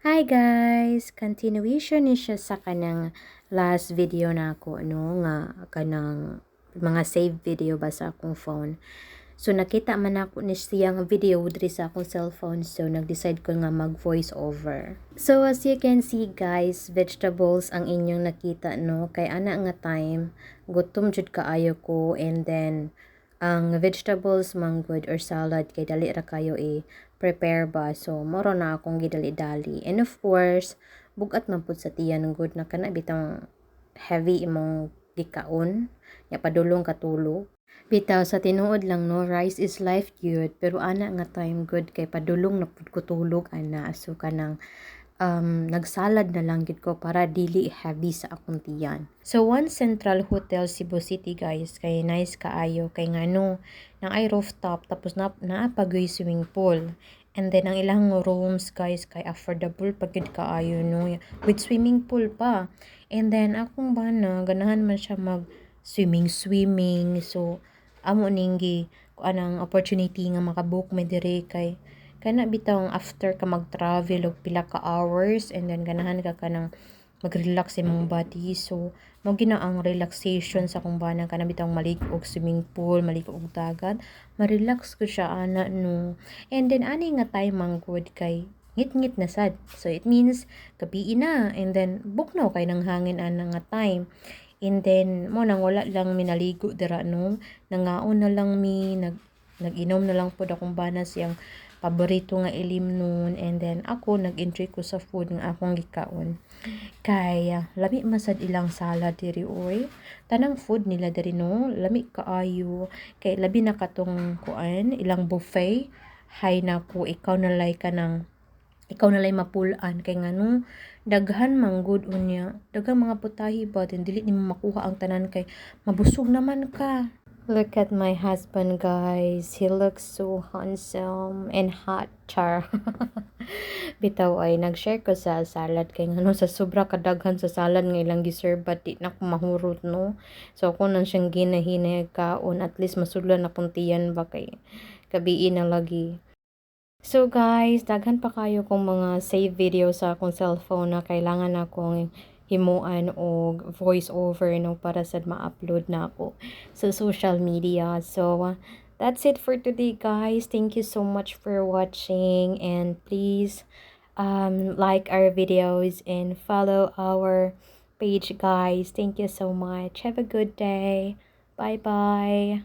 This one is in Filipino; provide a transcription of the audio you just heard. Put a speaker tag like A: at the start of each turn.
A: Hi guys! Continuation ni siya sa kanang last video na ako, no? Nga kanang mga save video ba sa akong phone. So nakita man ako ni siyang video diri sa akong cellphone so nag-decide ko nga mag voice over. So as you can see guys, vegetables ang inyong nakita no kay ana nga time gutom jud kaayo ko and then ang vegetables man good or salad kay dali ra kayo i prepare ba? So moro na akong gidali-dali and of course bugat man pud sa tiyan good na kana bitang heavy imong gikaon ya padulong katulog bitaw sa tinuod lang no rice is life good pero ana nga time good kay padulong na pud ko tulog ana. So kanang um, nagsalad na lang gid ko para dili heavy sa akong tiyan. So one Central Hotel Cebu City guys kay nice kaayo kay ngano nang ay rooftop tapos na naapagoy swimming pool. And then ang ilang rooms guys kay affordable pagid kaayo no with swimming pool pa. And then akong bana ganahan man siya mag swimming swimming so amo ninggi anang opportunity nga makabook me dire kay kana bitaw after ka mag-travel og pila ka hours and then ganahan ka kanang mag-relax sa imong body. So mo gina ang relaxation sa kung bana. Kana bitaw maligo og swimming pool maligo og dagat. Ma-relax ko siya ana no. And then ani nga time man good kay ngit-ngit na sad. So it means gabi na. And then bukno kay nang hangin ana nga time. And then mo nang wala lang minaligo dira no. Nangaon na lang mi nag nag-inom na lang pud akong bana siyang paborito nga ilim nun and then ako nag-enjoy ko sa food nga akong gikaon. Kaya lami masad ilang salad diri oy. Tanang food nila diri no? Lami kaayo. Kay labi na katong kuan ilang buffet. Hay na ko ikaw na lay ka ng ikaw na lay mapulan kay ngano daghan man good unya. Daghang mga putahi ba? Din dili nimo makuha ang tanan kay mabusog naman ka Look at my husband, guys. He looks so handsome and hot, char. Bitaw ay nag-share ko sa salad kay ngano sa sobra kadaghan sa salad nga ilang giserve but di na mahurot no. So ako nang siyang ginahinay kaon at least masudlan na tiyan ba kay kabiin na lagi. So guys, daghan pa kayo kung mga save video sa akong cellphone na kailangan akong himuan og voice over no para sad ma-upload na ako sa social media. So that's it for today guys. Thank you so much for watching and please um like our videos and follow our page guys. Thank you so much. Have a good day. Bye bye.